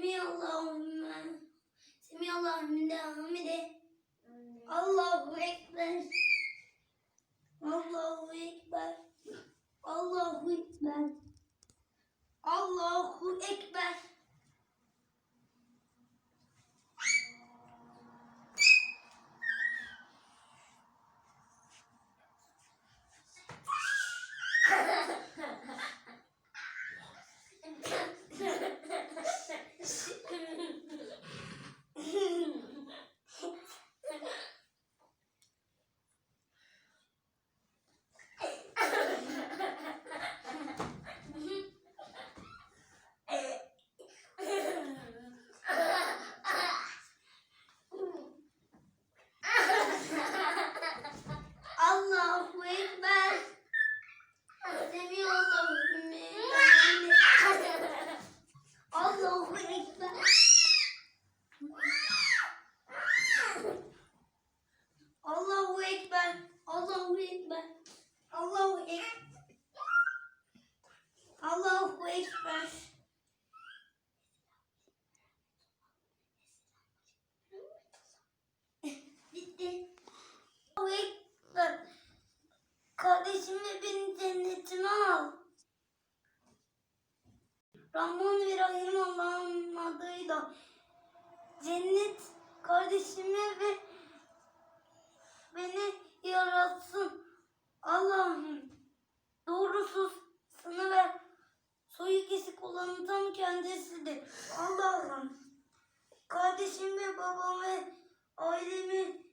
Semiyallahümme Semiyallahümme hamide. Allahu Ekber. Allahu Ekber. Allahu Ekber. Allahu Ekber. Allahu Ekber. Allahu Ekber. Allahu Ekber. Allahu Ekber. Bitti. Allahu Ekber. Kardeşimi beni cennetime al. Rahman ve Rahim Allah'ın adıyla. Cennet kardeşimi ve beni yaratsın. Allah'ım doğrusuz sını ve soyu kesik olanın tam kendisidir. Allah'ım kardeşim ve babamı ailemi